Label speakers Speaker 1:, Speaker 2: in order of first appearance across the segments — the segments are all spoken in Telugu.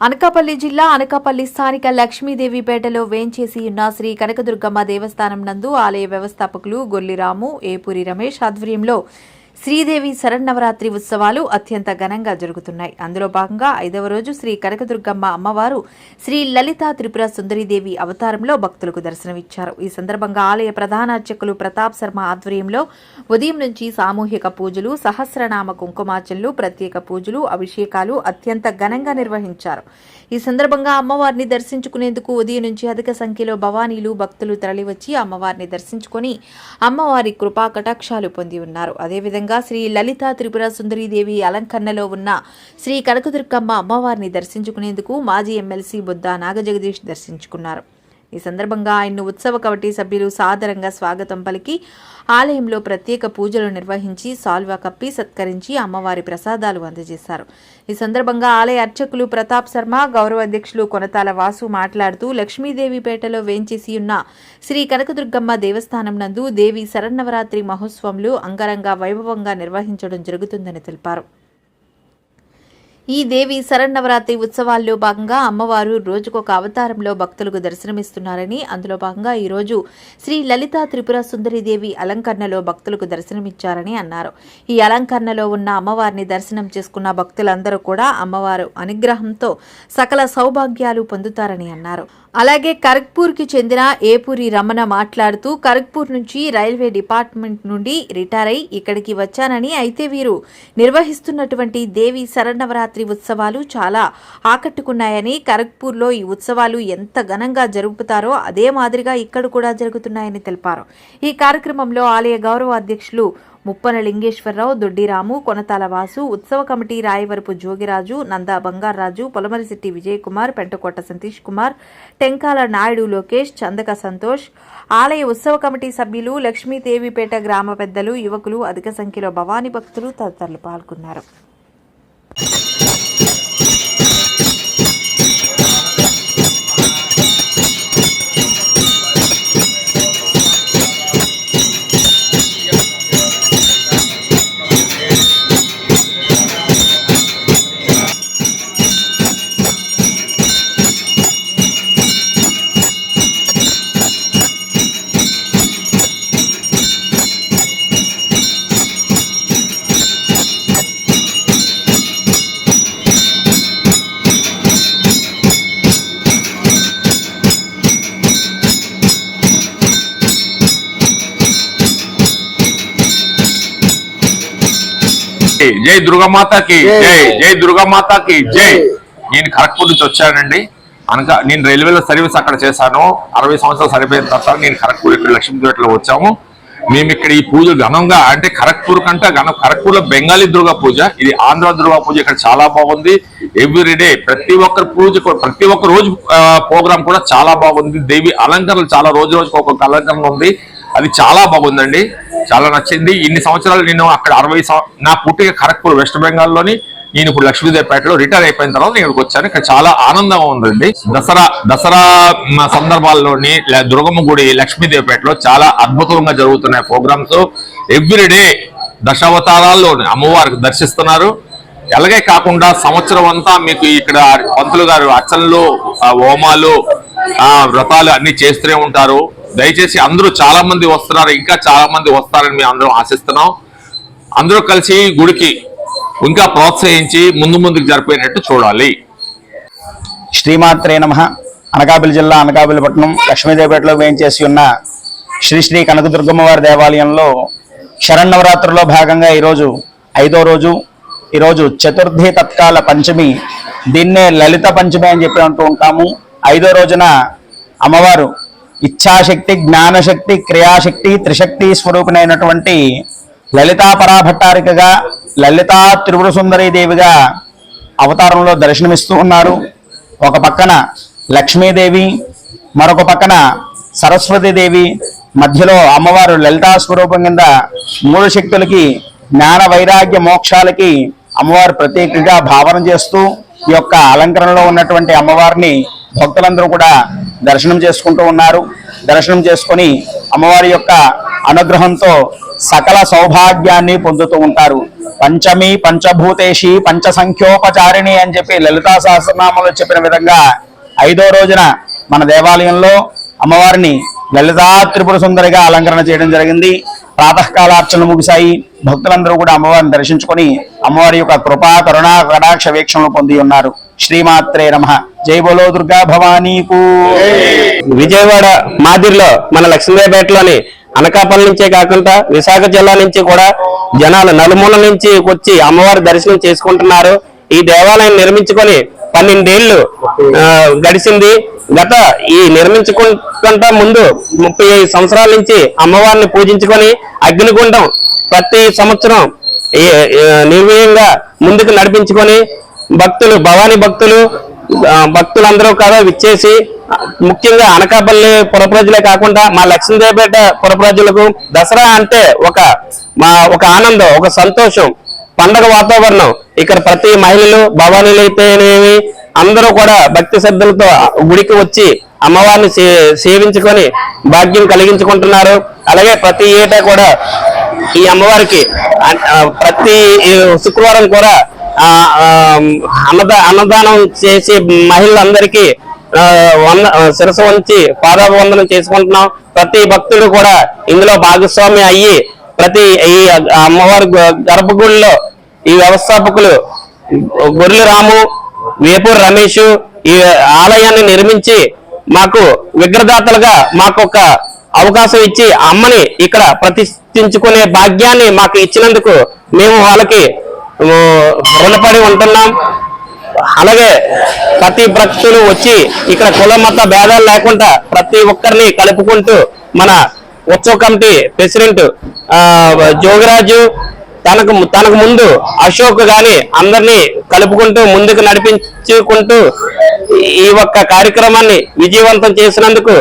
Speaker 1: అనకాపల్లి జిల్లా అనకాపల్లి స్థానిక లక్ష్మీదేవిపేటలో వేంచేసి ఉన్న శ్రీ కనకదుర్గమ్మ దేవస్థానం నందు ఆలయ వ్యవస్థాపకులు గొల్లిరాము ఏపూరి రమేష్ ఆధ్వర్యంలో శ్రీదేవి శరన్నవరాత్రి ఉత్సవాలు అత్యంత ఘనంగా జరుగుతున్నాయి. అందులో భాగంగా ఐదవ రోజు శ్రీ కనకదుర్గమ్మ అమ్మవారు శ్రీ లలిత త్రిపుర సుందరీదేవి అవతారంలో భక్తులకు దర్శనమిచ్చారు. ఈ సందర్భంగా ఆలయ ప్రధాన అర్చకులు ప్రతాప్ శర్మ ఆధ్వర్యంలో ఉదయం నుంచి సామూహిక పూజలు సహస్రనామ కుంకుమార్చనలు ప్రత్యేక పూజలు అభిషేకాలు అత్యంత ఘనంగా నిర్వహించారు. ఈ సందర్భంగా అమ్మవారిని దర్శించుకునేందుకు ఉదయం నుంచి అధిక సంఖ్యలో భవానీలు భక్తులు తరలివచ్చి అమ్మవారిని దర్శించుకొని అమ్మవారి కృపా కటాక్షాలు పొంది ఉన్నారు. అదేవిధంగా శ్రీ లలిత త్రిపుర సుందరీదేవి అలంకరణలో ఉన్న శ్రీ కనకదుర్గమ్మ అమ్మవారిని దర్శించుకునేందుకు మాజీ ఎమ్మెల్సీ బుద్ధ నాగజగదీష్ దర్శించుకున్నారు. ఈ సందర్భంగా ఆయన్ను ఉత్సవ కమిటీ సభ్యులు సాదరంగా స్వాగతం పలికి ఆలయంలో ప్రత్యేక పూజలు నిర్వహించి సాల్వా కప్పి సత్కరించి అమ్మవారి ప్రసాదాలు అందజేశారు. ఈ సందర్భంగా ఆలయ అర్చకులు ప్రతాప్ శర్మ గౌరవ అధ్యక్షులు కొనతాల వాసు మాట్లాడుతూ లక్ష్మీదేవిపేటలో వేంచేసి ఉన్న శ్రీ కనకదుర్గమ్మ దేవస్థానం నందు దేవి శరన్నవరాత్రి మహోత్సవంలో అంగరంగ వైభవంగా నిర్వహించడం జరుగుతుందని తెలిపారు. ఈ దేవి శరన్నవరాత్రి ఉత్సవాల్లో భాగంగా అమ్మవారు రోజుకొక అవతారంలో భక్తులకు దర్శనమిస్తున్నారని అందులో భాగంగా ఈరోజు శ్రీ లలిత త్రిపుర సుందరీదేవి అలంకరణలో భక్తులకు దర్శనమిచ్చారని అన్నారు. ఈ అలంకరణలో ఉన్న అమ్మవారిని దర్శనం చేసుకున్న భక్తులందరూ కూడా అమ్మవారు అనుగ్రహంతో సకల సౌభాగ్యాలు పొందుతారని అన్నారు. అలాగే కరగ్పూర్కి చెందిన ఏపూరి రమణ మాట్లాడుతూ కరగ్పూర్ నుంచి రైల్వే డిపార్ట్మెంట్ నుండి రిటైర్ అయి ఇక్కడికి వచ్చానని అయితే వీరు నిర్వహిస్తున్నటువంటి దేవి శరణవరాత్రి ఉత్సవాలు చాలా ఆకట్టుకున్నాయని కరగ్పూర్లో ఈ ఉత్సవాలు ఎంత ఘనంగా జరుపుతారో అదే మాదిరిగా ఇక్కడ కూడా జరుగుతున్నాయని తెలిపారు. ఈ కార్యక్రమంలో ఆలయ గౌరవ అధ్యక్షులు ముప్పన లింగేశ్వరరావు దొడ్డిరాము కొనతాల వాసు ఉత్సవ కమిటీ రాయవరపు జోగిరాజు నందా బంగారాజు పొలమరిశెట్టి విజయ్ కుమార్ పెంటకోట సతీష్ కుమార్ టెంకాల నాయుడు లోకేష్ చందక సంతోష్ ఆలయ ఉత్సవ కమిటీ సభ్యులు లక్ష్మీదేవిపేట గ్రామ పెద్దలు యువకులు అధిక సంఖ్యలో భవానీ భక్తులు తదితరులు పాల్గొన్నారు.
Speaker 2: జై దుర్గామాతకి
Speaker 3: జై.
Speaker 2: జై. దుర్గామాతకి జై. నేను ఖరగ్పూర్ నుంచి వచ్చానండి. అనగా నేను రైల్వేలో సర్వీస్ అక్కడ చేశాను. అరవై సంవత్సరాలు సరిపోయిన తర్వాత నేను ఖరగ్పూర్ ఇక్కడ లక్ష్మీపేటలో వచ్చాము. మేము ఇక్కడ ఈ పూజ ఘనంగా అంటే ఖరగ్పూర్ కంటే ఘనం ఖరగ్పూర్లో బెంగాలీ దుర్గా పూజ. ఇది ఆంధ్ర దుర్గా పూజ ఇక్కడ చాలా బాగుంది. ఎవ్రీ డే ప్రతి ఒక్కరి పూజ ప్రతి ఒక్క రోజు ప్రోగ్రామ్ కూడా చాలా బాగుంది. దేవి అలంకరణలు చాలా రోజు రోజుకి ఒక్కొక్క అలంకరణ ఉంది. అది చాలా బాగుందండి. చాలా నచ్చింది. ఇన్ని సంవత్సరాలు నేను అక్కడ అరవై నా పూర్తిగా ఖరగ్పూర్ వెస్ట్ బెంగాల్లోని నేను ఇప్పుడు లక్ష్మీదేవిపేటలో రిటైర్ అయిపోయిన తర్వాత నేను ఇక్కడికి వచ్చాను. ఇక్కడ చాలా ఆనందంగా ఉందండి. దసరా దసరా సందర్భాల్లోని దుర్గమ్మ గుడి లక్ష్మీదేవిపేటలో చాలా అద్భుతంగా జరుగుతున్నాయి ప్రోగ్రామ్స్. ఎవ్రీడే దశావతారాల్లో అమ్మవారికి దర్శిస్తున్నారు. అలాగే కాకుండా సంవత్సరం అంతా మీకు ఇక్కడ పంతులు గారు అర్చనలు హోమాలు వ్రతాలు అన్ని చేస్తూనే ఉంటారు. దయచేసి అందరూ చాలా మంది వస్తున్నారు ఇంకా చాలా మంది వస్తారని మేము అందరం ఆశిస్తున్నాం. అందరూ కలిసి గుడికి ఇంకా ప్రోత్సహించి ముందు ముందుకు జరిపోయినట్టు చూడాలి.
Speaker 3: శ్రీమాత్రే నమ. అనకాపల్లి జిల్లా అనకాపల్లి పట్టణం లక్ష్మీదేవిపేటలో వేయించేసి ఉన్న శ్రీ శ్రీ కనకదుర్గమ్మవారి దేవాలయంలో శరన్నవరాత్రిలో భాగంగా ఈరోజు ఐదో రోజు ఈరోజు చతుర్థి తత్కాల పంచమి. దీన్నే లలిత పంచమి అని చెప్పి అంటూ ఉంటాము. ఐదో రోజున అమ్మవారు ఇచ్ఛాశక్తి జ్ఞానశక్తి క్రియాశక్తి త్రిశక్తి స్వరూపిణైనటువంటి లలితా పరాభట్టారికగా లలితా త్రిపుర సుందరీ దేవిగా అవతారంలో దర్శనమిస్తూ ఉన్నారు. ఒక పక్కన లక్ష్మీదేవి మరొక పక్కన సరస్వతీదేవి మధ్యలో అమ్మవారు లలితా స్వరూపం కింద మూడు శక్తులకి జ్ఞాన వైరాగ్య మోక్షాలకి అమ్మవారు ప్రత్యేకంగా భావన చేస్తూ ఈ యొక్క అలంకరణలో ఉన్నటువంటి అమ్మవారిని భక్తులందరూ కూడా దర్శనం చేసుకుంటూ ఉన్నారు. దర్శనం చేసుకొని అమ్మవారి యొక్క అనుగ్రహంతో సకల సౌభాగ్యాన్ని పొందుతూ ఉంటారు. పంచమి పంచభూతేషి పంచ సంఖ్యోపచారిణి అని చెప్పి లలితా సహస్రనామంలో చెప్పిన విధంగా ఐదో రోజున మన దేవాలయంలో అమ్మవారిని లలితా త్రిపుర సుందరిగా అలంకరణ చేయడం జరిగింది. ప్రాతకాలార్చన ముగిశాయి. భక్తులందరూ కూడా అమ్మవారిని దర్శించుకొని అమ్మవారి యొక్క కృపా కరుణా కటాక్ష వీక్షణలు పొంది ఉన్నారు. శ్రీమాత్రే నమ. జై బోలో దుర్గా భవానీకు.
Speaker 4: విజయవాడ మాదిరిలో మన లక్ష్మీదేవిపేటలోని అనకాపల్లి నుంచే కాకుండా విశాఖ జిల్లా నుంచి కూడా జనాలు నలుమూల నుంచి వచ్చి అమ్మవారి దర్శనం చేసుకుంటున్నారు. ఈ దేవాలయం నిర్మించుకొని పన్నెండేళ్ళు గడిచింది గత ఈ నిర్మించుకుంటా ముందు ముప్పై ఐదు సంవత్సరాల నుంచి అమ్మవారిని పూజించుకొని అగ్నిగుండం ప్రతి సంవత్సరం నిర్వీయంగా ముందుకు నడిపించుకొని భక్తులు భవానీ భక్తులు భక్తులందరూ కూడా విచ్చేసి ముఖ్యంగా అనకాపల్లి పురప్రజలే కాకుండా మా లక్ష్మీదేవిపేట పురప్రజలకు దసరా అంటే ఒక మా ఒక ఆనందం ఒక సంతోషం పండగ వాతావరణం. ఇక్కడ ప్రతి మహిళలు భవానీలు అయితేనేమి అందరూ కూడా భక్తి శ్రద్ధలతో గుడికి వచ్చి అమ్మవారిని సే- సేవించుకొని భాగ్యం కలిగించుకుంటున్నారు. అలాగే ప్రతి ఏటా కూడా ఈ అమ్మవారికి ప్రతి శుక్రవారం కూడా అన్నదా అన్నదానం చేసి మహిళలందరికీ వంద శిరస శిరసు వంచి పాదాభివందనం చేసుకుంటున్నాం. ప్రతి భక్తుడు కూడా ఇందులో భాగస్వామి అయ్యి ప్రతి ఈ అమ్మవారి గ- గర్భగుడిలో ఈ వ్యవస్థాపకులు గొర్రెలు రాము వేపూర్ రమేష్ ఈ ఆలయాన్ని నిర్మించి మాకు విగ్రహదాతలుగా మాకు ఒక అవకాశం ఇచ్చి అమ్మని ఇక్కడ ప్రతిష్ఠించుకునే భాగ్యాన్ని మాకు ఇచ్చినందుకు మేము వాళ్ళకి రుణపడి ఉంటున్నాం. అలాగే ప్రతి భక్తులు వచ్చి ఇక్కడ కుల మత భేదాలు లేకుండా ప్రతి ఒక్కరిని కలుపుకుంటూ మన ఉత్సవ కమిటీ ప్రెసిడెంట్ జోగిరాజు తనకు తనకు ముందు అశోక్ గాని అందరినీ కలుపుకుంటూ ముందుకు నడిపించుకుంటూ ఈ ఒక్క కార్యక్రమాన్ని విజయవంతం చేసినందుకు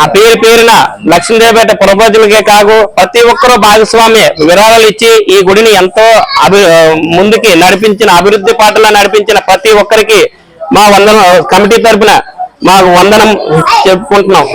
Speaker 4: ఆ పేరు పేరున లక్ష్మీదేవిపేట పురప్రజలకే కాదు ప్రతి ఒక్కరూ భాగస్వామి విరాళాలు ఇచ్చి ఈ గుడిని ఎంతో అభి ముందుకి నడిపించిన అభివృద్ధి పాటలో నడిపించిన ప్రతి ఒక్కరికి మా వందనం కమిటీ తరపున మాకు వందనం చెప్పుకుంటున్నాం.